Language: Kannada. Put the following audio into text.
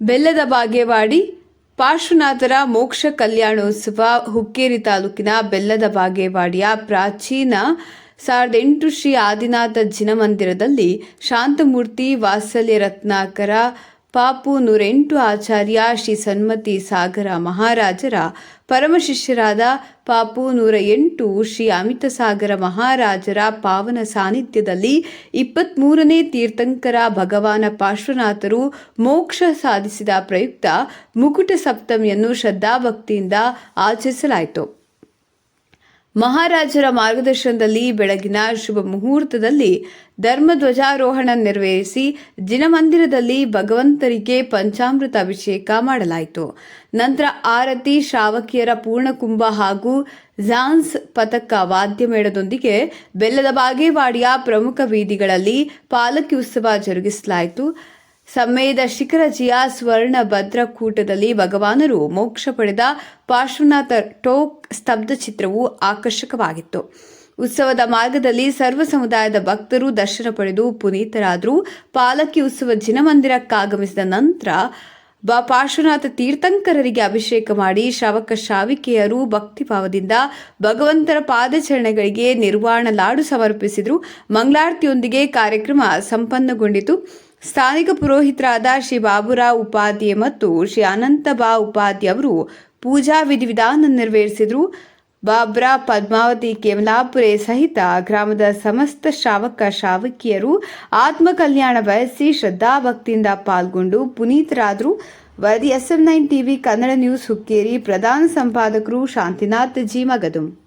ಬೆಲ್ಲದ ಬಾಗೇವಾಡಿ, ಪಾರ್ಶ್ವನಾಥರ ಮೋಕ್ಷ ಕಲ್ಯಾಣೋತ್ಸವ, ಹುಕ್ಕೇರಿ ತಾಲೂಕಿನ ಬೆಲ್ಲದ ಬಾಗೇವಾಡಿಯ ಪ್ರಾಚೀನ ಸಾವಿರದ ಎಂಟು ಶ್ರೀ ಆದಿನಾಥ ಜಿನಮಂದಿರದಲ್ಲಿ ಶಾಂತಮೂರ್ತಿ ವಾತ್ಸಲ್ಯ ರತ್ನಾಕರ ಪಾಪು ನೂರೆಂಟು ಆಚಾರ್ಯ ಶ್ರೀ ಸನ್ಮತಿ ಸಾಗರ ಮಹಾರಾಜರ ಪರಮಶಿಷ್ಯರಾದ ಪಾಪು ನೂರ ಎಂಟು ಶ್ರೀ ಅಮಿತ ಸಾಗರ ಮಹಾರಾಜರ ಪಾವನ ಸಾನ್ನಿಧ್ಯದಲ್ಲಿ ಇಪ್ಪತ್ತ್ಮೂರನೇ ತೀರ್ಥಂಕರ ಭಗವಾನ ಪಾರ್ಶ್ವನಾಥರು ಮೋಕ್ಷ ಸಾಧಿಸಿದ ಪ್ರಯುಕ್ತ ಮುಕುಟ ಸಪ್ತಮಿಯನ್ನು ಶ್ರದ್ಧಾಭಕ್ತಿಯಿಂದ ಆಚರಿಸಲಾಯಿತು. ಮಹಾರಾಜರ ಮಾರ್ಗದರ್ಶನದಲ್ಲಿ ಬೆಳಗಿನ ಶುಭ ಮುಹೂರ್ತದಲ್ಲಿ ಧರ್ಮಧ್ವಜಾರೋಹಣ ನೆರವೇರಿಸಿ ಜಿನಮಂದಿರದಲ್ಲಿ ಭಗವಂತರಿಗೆ ಪಂಚಾಮೃತ ಅಭಿಷೇಕ ಮಾಡಲಾಯಿತು. ನಂತರ ಆರತಿ, ಶ್ರಾವಕಿಯರ ಪೂರ್ಣಕುಂಭ ಹಾಗೂ ಝಾನ್ಸ್ ವಾದ್ಯ ವಾದ್ಯಮೇಳದೊಂದಿಗೆ ಬೆಲ್ಲದ ಬಾಗೇವಾಡಿಯ ಪ್ರಮುಖ ಬೀದಿಗಳಲ್ಲಿ ಪಾಲಕಿ ಉತ್ಸವ ಜರುಗಿಸಲಾಯಿತು. ಸಮ್ಮೇದ ಶಿಖರಜಿಯ ಸ್ವರ್ಣ ಭದ್ರಕೂಟದಲ್ಲಿ ಭಗವಾನರು ಮೋಕ್ಷ ಪಡೆದ ಪಾರ್ಶ್ವನಾಥ ಟೋಕ್ ಸ್ತಬ್ಧ ಚಿತ್ರವು ಆಕರ್ಷಕವಾಗಿತ್ತು. ಉತ್ಸವದ ಮಾರ್ಗದಲ್ಲಿ ಸರ್ವ ಸಮುದಾಯದ ಭಕ್ತರು ದರ್ಶನ ಪಡೆದು ಪುನೀತರಾದರು. ಪಾಲಕಿ ಉತ್ಸವ ಜಿನಮಂದಿರಕ್ಕಾಗಮಿಸಿದ ನಂತರ ಬ ಪಾರ್ಶ್ವನಾಥ ತೀರ್ಥಂಕರರಿಗೆ ಅಭಿಷೇಕ ಮಾಡಿ ಶ್ರಾವಕ ಶ್ರಾವಿಕೆಯರು ಭಕ್ತಿಭಾವದಿಂದ ಭಗವಂತರ ಪಾದಚರಣೆಗಳಿಗೆ ನಿರ್ವಾಣ ಲಾಡು ಸಮರ್ಪಿಸಿದರು. ಮಂಗಳಾರತಿಯೊಂದಿಗೆ ಕಾರ್ಯಕ್ರಮ ಸಂಪನ್ನಗೊಂಡಿತು. ಸ್ಥಾನಿಕ ಪುರೋಹಿತರಾದ ಶ್ರೀ ಬಾಬುರಾವ್ ಉಪಾಧ್ಯ ಮತ್ತು ಶ್ರೀ ಅನಂತಬಾ ಉಪಾಧ್ಯ ಅವರು ಪೂಜಾ ವಿಧಿವಿಧಾನ ನೆರವೇರಿಸಿದರು. ಬಾಬ್ರಾ ಪದ್ಮಾವತಿ ಕೇಮಲಾಪುರೆ ಸಹಿತ ಗ್ರಾಮದ ಸಮಸ್ತ ಶ್ರಾವಕ ಶ್ರಾವಕಿಯರು ಆತ್ಮಕಲ್ಯಾಣ ಬಯಸಿ ಶ್ರದ್ಧಾಭಕ್ತಿಯಿಂದ ಪಾಲ್ಗೊಂಡು ಪುನೀತರಾದರು. ವರದಿ SM nine TV, Kannada news Hukkeri, ಪ್ರಧಾನ ಸಂಪಾದಕರು ಶಾಂತಿನಾಥ್, ಜಿ. ಮಗದುಂ.